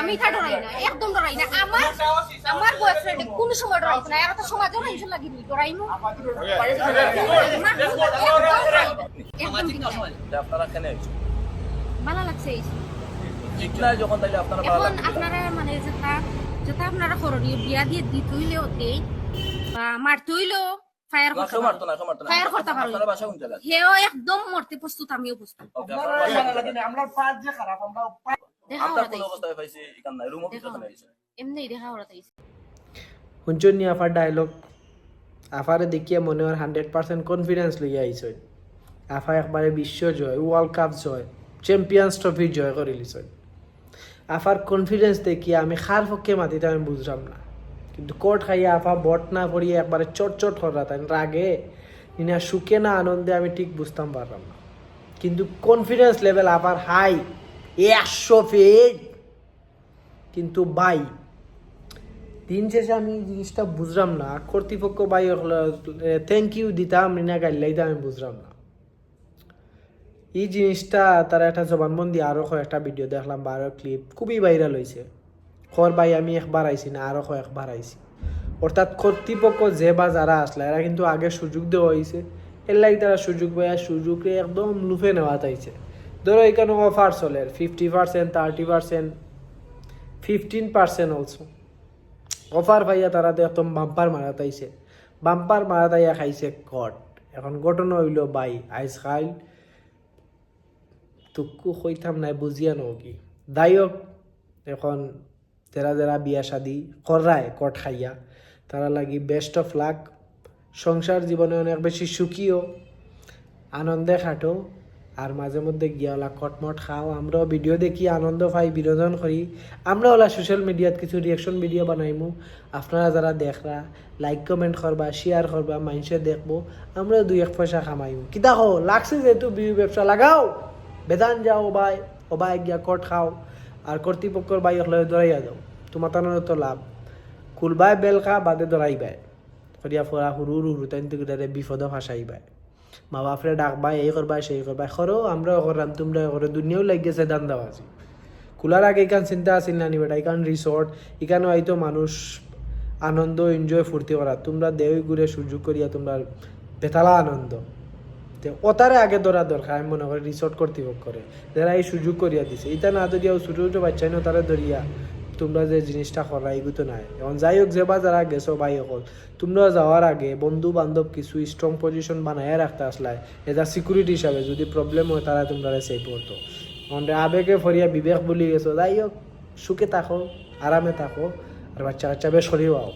আমি তা ডরাই না একদম ডরাই না আমার আমার বয়ফ্রেন্ড কোন সময় ডরাইতো না এরা তো সমাজেও না ইনশাল্লাহ গিরি ডরাইমু সামাজিক না সমাজিক যে আপনারা কেন ভালো লাগছে এই যখন তাইলে আপনারা এখন আপনারা মানে যেটা যেটা আপনারা করণীয় বিয়া দিয়ে দিতে বা মারতে হইলেও ফায়ার করতে কেউ না মারতো না। ফায়ার করতে পারো। আপনারা বাসা কোন জায়গা হেও একদম মরতে প্রস্তুত আমিও প্রস্তুত? আমরা পাঁচ যে খারাপ আমরা শুনছুন নি আফার ডায়লগ আফারে দেখিয়ে মনে হয় হান্ড্রেড পার্সেন্ট কনফিডেন্স লইয়া আইসই আফা একবারে বিশ্ব জয় ওয়ার্ল্ড কাপ জয় চ্যাম্পিয়ন্স ট্রফি জয় করে লিছই আফার কনফিডেন্স দেখিয়ে আমি খার পক্ষে মাতিতে আমি বুঝলাম না। কিন্তু কোট খাইয়া আফা বট না করিয়ে একবারে চট চট করা তাই রাগে না সুখে না আনন্দে আমি ঠিক বুঝতাম পারলাম না। কিন্তু কনফিডেন্স লেভেল আফার হাই একশো ফিট কিন্তু বাই দিন শেষে আমি জিনিসটা বুঝলাম না। কর্তৃপক্ষ বাই থ্যাংক ইউ দিতাম রিনা গাইলাইতে আমি বুঝলাম না। এই জিনিসটা তারা একটা জবানবন্দি আরও একটা ভিডিও দেখলাম বা আরও ক্লিপ খুবই ভাইরাল হয়েছে খর ভাই, আমি একবার আইছি না আরও একবার আইছি। অর্থাৎ কর্তৃপক্ষ যে বা যারা আসলে, এরা কিন্তু আগে সুযোগ দেওয়া হয়েছে এর লাগে তারা সুযোগ পাইয়া সুযোগে একদম লুফে নেওয়া চাইছে। ধরো এখানে অফার চলে fifty percent thirty percent fifteen percent also offer পাইয়া তারা তো একদম বাম্পার মারা তাইছে। বাম্পার মারা তাইয়া খাইছে কট এখন ঘটনা হইল বাই আইস খাইল তুকু হইতাম নাই, বুঝিয়া নও কি। দায়ক এখন যারা যারা বিয়া শাদি করায়, কট খাইয়া, তারা লাগি বেস্ট অফ লাক সংসার জীবনে অনেক বেশি সুখীও, আনন্দে খাটো। আর মাঝে মধ্যে গিয়া ওলা কটমট খাও। আমরাও ভিডিও দেখি, আনন্দ পাই, বিনোদন করি। আমরা ওলা সোশ্যাল মিডিয়াত কিছু রিয়েকশন ভিডিও বানাইমু। আপনারা যারা দেখরা লাইক কমেন্ট করবা শেয়ার করবা মানুষে দেখব আমরা দুই এক পয়সা কামাইমু। কিতা হো লাগছে যেহেতু ব্যবসা লাগাও। বেদান যাও, ওবাই ওবাই গিয়া কট খাও। আর কর্তৃপক্ষর বাই হলে দরাইয়া যাও তোমার তানোর তো লাভ। কুলবাই বেলকা বাদে দরাইবাই করিয়া ফরা হুরু হুরু তাই বিপদ ফাঁসাইবাই মা বাপরে ডাকবা এই করবা সেই করবা করো আমরাও করলাম তোমরাও করো দুনিয়াও লাগিয়েছে দান্দাবাজি খোলার আগে এখান চিন্তা আছিল না নিবেটা এখান রিসর্ট এখানেও হয়তো মানুষ আনন্দ এনজয় ফুর্তি করা তোমরা দেওই ঘুরে সুযোগ করিয়া তোমরা বেতালা আনন্দ। ওতারে আগে ধরা দরকার আমি মনে করি রিসর্ট কর্তৃপক্ষ করে যারা এই সুযোগ করিয়া দিছে। এটা না ধরিয়া ছোটো ছোটো বাচ্চাই না তারা ধরিয়া তোমরা যে জিনিসটা করা এগুতো নাই। এখন যাই হোক যেবা যারা গেছো ভাই অকল। তোমরা যাওয়ার আগে বন্ধু বান্ধব কিছু স্ট্রং পজিশন বানায় রাখতে আসলাই। এটা সিকিউরিটি হিসাবে যদি প্রবলেম হয় তারা তোমরা সেভ করতো মানে আবেগে ফরিয়া বিবেক বলি গেছো, যাই হোক, সুখে থাকো আরামে থাকো আর বাচ্চা কাচ্চা বেশ আও